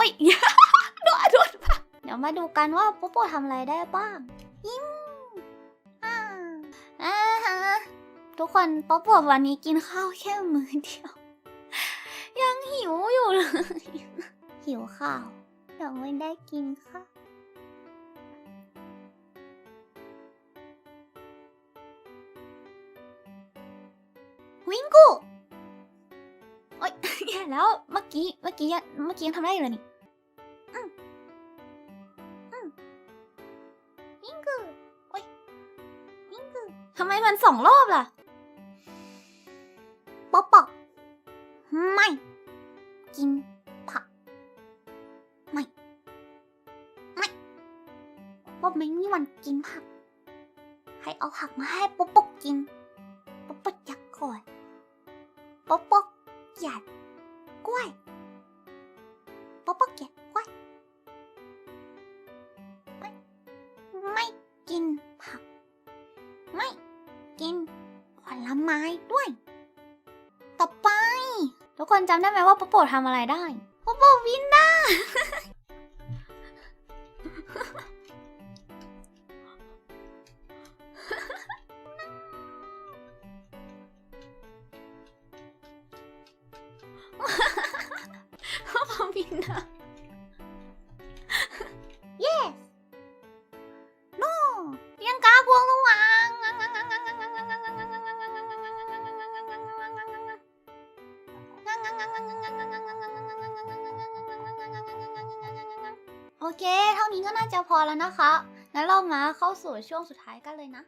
อ้ย โดนโดนเดี๋ยวมาดูกันว่าโปโปทำอะไรได้บ้างยิ้มอ่าอ่าฮะทุกคนโปโปวันนี้กินข้าวแค่มื้อเดียว ยังหิวอยู่เลย หิวข้าวยังไม่ได้กินข้าววิงกูโอ๊ยแย่แล้ว เมื่อกี้ เมื่อกี้ยังเมื่อกี้ยังทำได้อยู่เลยนี่ อืมอืมวิงกูโอ๊ยวิงกูทำไมมันสองรอบล่ะป๊อกปอกไม่กินผักไม่ไม่ป๊อบไม่มีวันกินผัก ให้เอาผักมาให้ป๊อกปอกกินป๊อกป๊อกอยากก่อนป๊อกป๊อกอยากกล้วยป๊อกป๊อกอยาก ลไม้ด้วย ต่อไป ทุกคนจำได้ไหมว่าป๊อกโปทำอะไรได้ป๊อกโปวินได้ป๊อวินได้ โอเค เท่านี้ก็น่าจะพอแล้วนะคะ งั้นเรามาเข้าสู่ช่วงสุดท้ายกันเลยนะ